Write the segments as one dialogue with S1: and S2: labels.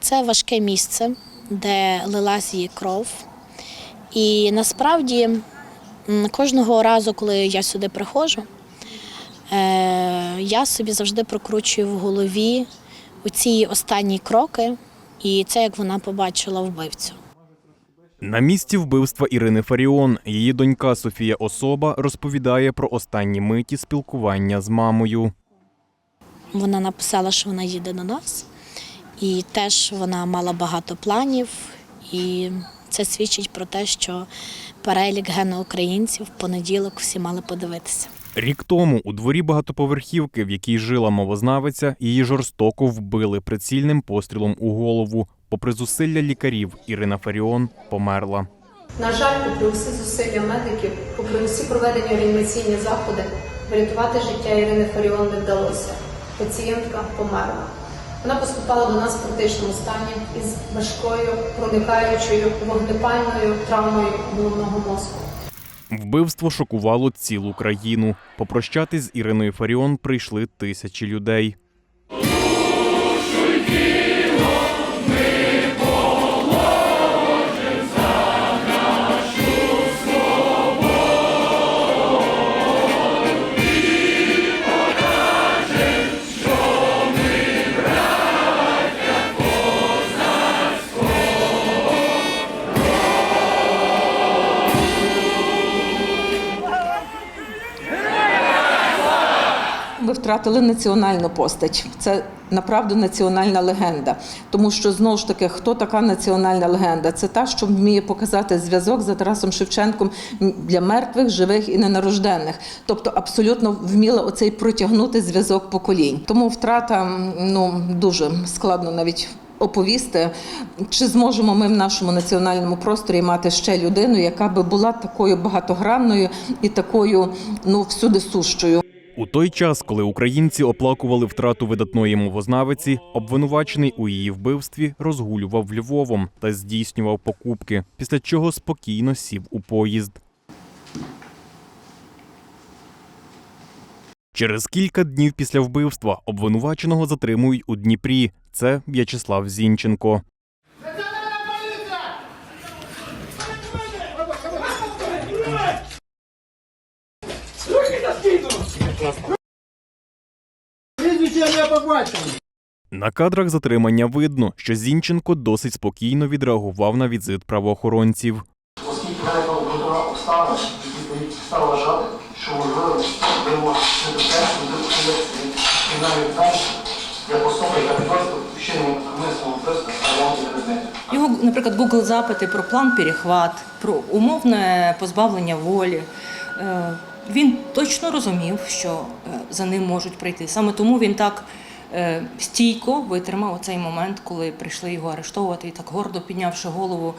S1: Це важке місце, де лилась її кров. І насправді кожного разу, коли я сюди приходжу, е, я собі завжди прокручую в голові оці останні кроки, і це як вона побачила вбивцю.
S2: На місці вбивства Ірини Фаріон її донька Софія Особа розповідає про останні миті спілкування з мамою.
S1: Вона написала, що вона їде до нас, і теж вона мала багато планів, і це свідчить про те, що перелік геноукраїнців в понеділок всі мали подивитися.
S2: Рік тому у дворі багатоповерхівки, в якій жила мовознавиця, її жорстоко вбили прицільним пострілом у голову. Попри зусилля лікарів, Ірина Фаріон померла.
S3: На жаль, попри всі зусилля медиків, попри всі проведені реанімаційні заходи, врятувати життя Ірини Фаріон не вдалося. Пацієнтка померла. Вона поступала до нас в критичному стані із важкою, проникаючою вогнепальною травмою головного мозку.
S2: Вбивство шокувало цілу країну. Попрощатись з Іриною Фаріон прийшли тисячі людей.
S4: Втратили національну постать. Це направду національна легенда. Тому що знову ж таки, хто така національна легенда? Це та, що вміє показати зв'язок за Тарасом Шевченком для мертвих, живих і ненарожденних. Тобто абсолютно вміла оцей протягнути зв'язок поколінь. Тому втрата ну дуже складно навіть. Оповісти, чи зможемо ми в нашому національному просторі мати ще людину, яка би була такою багатогранною і такою ну всюди сущою.
S2: У той час, коли українці оплакували втрату видатної мовознавиці, обвинувачений у її вбивстві розгулював Львовом та здійснював покупки, після чого спокійно сів у поїзд. Через кілька днів після вбивства обвинуваченого затримують у Дніпрі. Це В'ячеслав Зінченко. На кадрах затримання видно, що Зінченко досить спокійно відреагував на візит правоохоронців.
S5: Оскільки обставина, відповідь став вважати, що можливо можливо небезпечно кримінальної відповідальності як особа, яка вчинення умисного вбивства небезпеки.
S6: Його, наприклад, Google запити про план перехват, про умовне позбавлення волі. Він точно розумів, що е, за ним можуть прийти. Саме тому він так е, стійко витримав оцей момент, коли прийшли його арештовувати, і так гордо піднявши голову.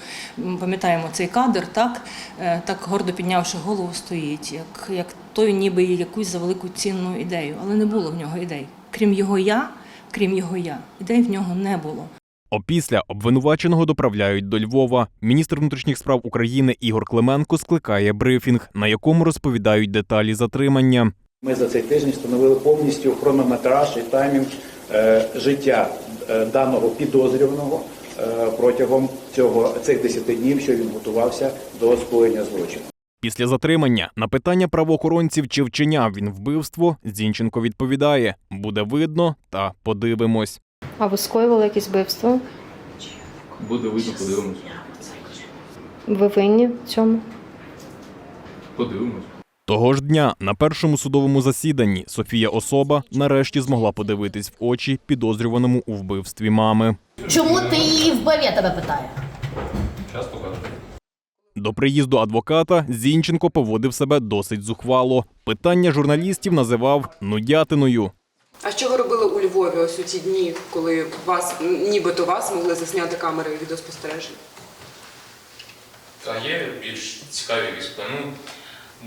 S6: Пам'ятаємо цей кадр, так, Е, так гордо піднявши голову, стоїть, як, як той ніби якусь за велику цінну ідею. Але не було в нього ідей. Крім його я, крім його я, ідей в нього не було.
S2: Опісля обвинуваченого доправляють до Львова. Міністр внутрішніх справ України Ігор Клименко скликає брифінг, на якому розповідають деталі затримання.
S7: Ми за цей тиждень встановили повністю хронометраж і таймінг е, життя е, даного підозрюваного е, протягом цього цих 10 днів, що він готувався до скоєння злочину.
S2: Після затримання на питання правоохоронців, чи вчиняв він вбивство, Зінченко відповідає: буде видно та подивимось.
S8: А ви скоювали якесь вбивство?
S9: Буде видно, подивимось.
S8: Ви винні в цьому?
S9: Подивимось.
S2: Того ж дня на першому судовому засіданні Софія Особа нарешті змогла подивитись в очі підозрюваному у вбивстві мами.
S10: Чому ти її вбив, я тебе питаю?
S9: Час.
S2: До приїзду адвоката Зінченко поводив себе досить зухвало. Питання журналістів називав нудятиною.
S11: А що ви робили Львові ось у ці дні, коли вас нібито вас могли засняти камери відеоспостереження?
S9: А є більш цікаві якісь? Ну,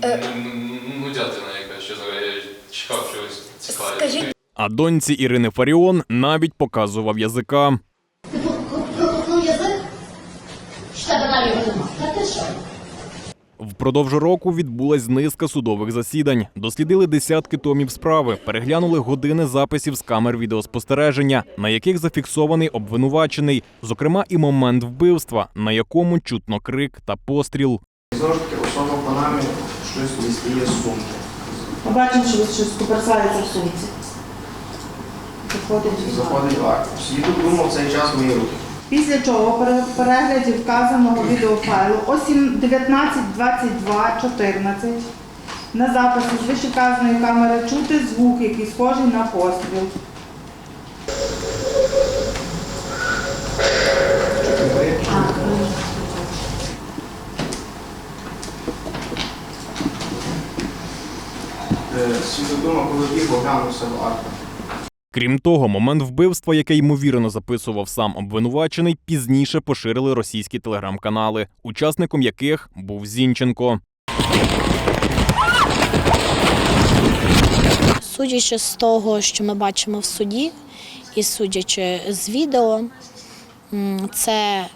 S10: Е.
S9: ну, ну, ну, дятина якась, що я чекав чогось цікавого.
S2: А доньці Ірини Фаріон навіть показував язика.
S10: Ти ну язик? Що тебе далі його нема? Та ти що?
S2: Впродовж року відбулась низка судових засідань. Дослідили десятки томів справи, переглянули години записів з камер відеоспостереження, на яких зафіксований обвинувачений, зокрема і момент вбивства, на якому чутно крик та постріл.
S5: Таки, особа в панамі щось дістає сумки.
S12: Ми бачимо, що щось куперсається в сумці. Заходить в
S5: Заходить в акт. Свідок думав цей час мої руки.
S12: Після чого при перегляді вказаного відеофайлу о 19.22.14 на записі з вищевказаної камери чути звук, який схожий на постріл.
S5: Е, Свідок думав, коли біг, оглянувся в акт.
S2: Крім того, момент вбивства, який ймовірно записував сам обвинувачений, пізніше поширили російські телеграм-канали, учасником яких був Зінченко.
S1: Судячи з того, що ми бачимо в суді, і судячи з відео, це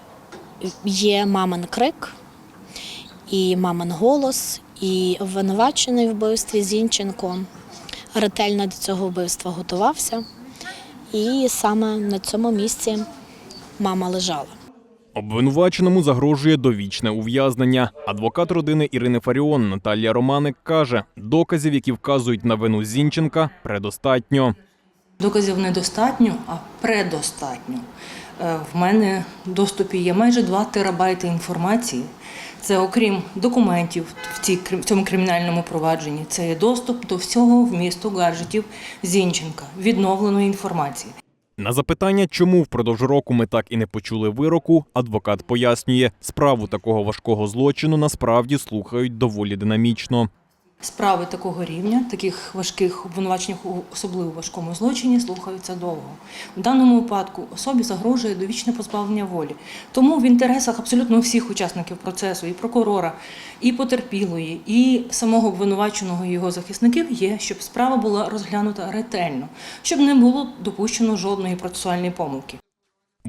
S1: є мамин крик і мамин голос, і обвинувачений вбивстві Зінченко ретельно до цього вбивства готувався. І саме на цьому місці мама лежала.
S2: Обвинуваченому загрожує довічне ув'язнення. Адвокат родини Ірини Фаріон Наталія Романик каже, доказів, які вказують на вину Зінченка, предостатньо.
S6: Доказів недостатньо, а предостатньо. Е, В мене в доступі є майже 2 терабайти інформації. Це окрім документів в цій в цьому кримінальному провадженні. Це є доступ до всього вмісту гаджетів Зінченка, відновленої інформації.
S2: На запитання, чому впродовж року ми так і не почули вироку, адвокат пояснює, справу такого важкого злочину насправді слухають доволі динамічно.
S6: Справи такого рівня, таких важких обвинувачень особливо важкому злочині, слухаються довго. У даному випадку особі загрожує довічне позбавлення волі. Тому в інтересах абсолютно всіх учасників процесу, і прокурора, і потерпілої, і самого обвинуваченого його захисників є, щоб справа була розглянута ретельно, щоб не було допущено жодної процесуальної помилки.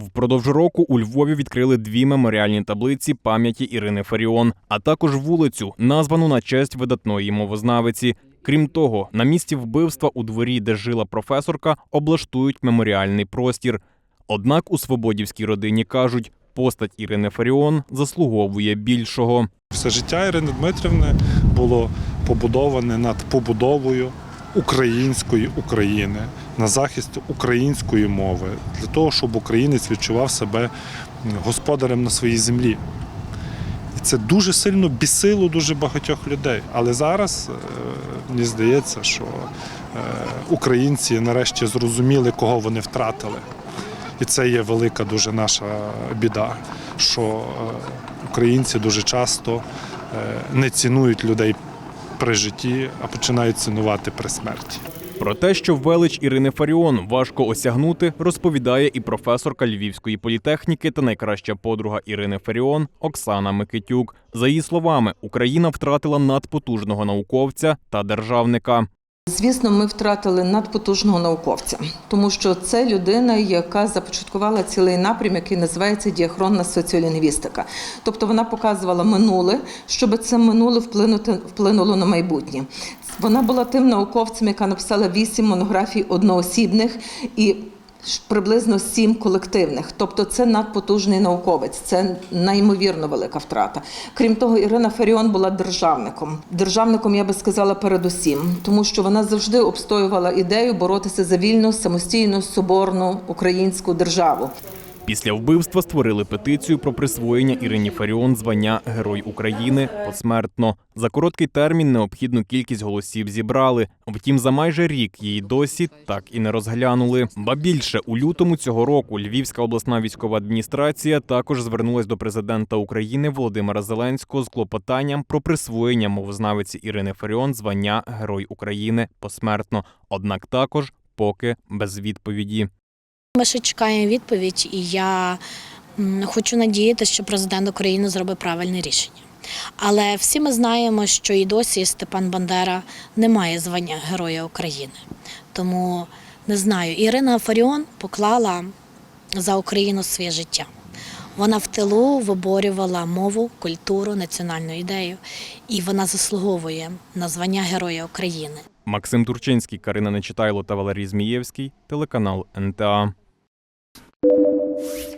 S2: Впродовж року у Львові відкрили дві меморіальні таблиці пам'яті Ірини Фаріон, а також вулицю, названу на честь видатної мовознавиці. Крім того, на місці вбивства у дворі, де жила професорка, облаштують меморіальний простір. Однак у свободівській родині кажуть, постать Ірини Фаріон заслуговує більшого.
S13: Все життя Ірини Дмитрівни було побудоване над побудовою української України, на захист української мови, для того, щоб українець відчував себе господарем на своїй землі. І це дуже сильно бісило дуже багатьох людей. Але зараз е, мені здається, що е, українці нарешті зрозуміли, кого вони втратили. І це є велика дуже наша біда, що е, українці дуже часто не цінують людей при житті, а починають цінувати при смерті.
S2: Про те, що велич Ірини Фаріон важко осягнути, розповідає і професорка Львівської політехніки та найкраща подруга Ірини Фаріон Оксана Микитюк. За її словами, Україна втратила надпотужного науковця та державника.
S4: Звісно, ми втратили надпотужного науковця, тому що це людина, яка започаткувала цілий напрям, який називається діахронна соціолінгвістика. Тобто вона показувала минуле, щоб це минуле вплинути вплинуло на майбутнє. Вона була тим науковцем, яка написала вісім монографій одноосібних і приблизно сім колективних. Тобто це надпотужний науковець, це неймовірно велика втрата. Крім того, Ірина Фаріон була державником. Державником, я би сказала, передусім, тому що вона завжди обстоювала ідею боротися за вільну, самостійну, соборну українську державу.
S2: Після вбивства створили петицію про присвоєння Ірині Фаріон звання Герой України посмертно. За короткий термін необхідну кількість голосів зібрали. Втім, за майже рік її досі так і не розглянули. Ба більше у лютому цього року Львівська обласна військова адміністрація також звернулась до президента України Володимира Зеленського з клопотанням про присвоєння мовознавиці Ірини Фаріон звання Герой України посмертно. Однак також поки без відповіді.
S1: Ми ще чекаємо відповідь, і я хочу надіятися, що президент України зробить правильне рішення. Але всі ми знаємо, що і досі Степан Бандера не має звання Героя України. Тому не знаю, Ірина Фаріон поклала за Україну своє життя. Вона в тилу виборювала мову, культуру, національну ідею, і вона заслуговує на звання Героя України.
S2: Максим Турчинський, Карина Нечитайло та Валерій Змієвський, телеканал НТА. you.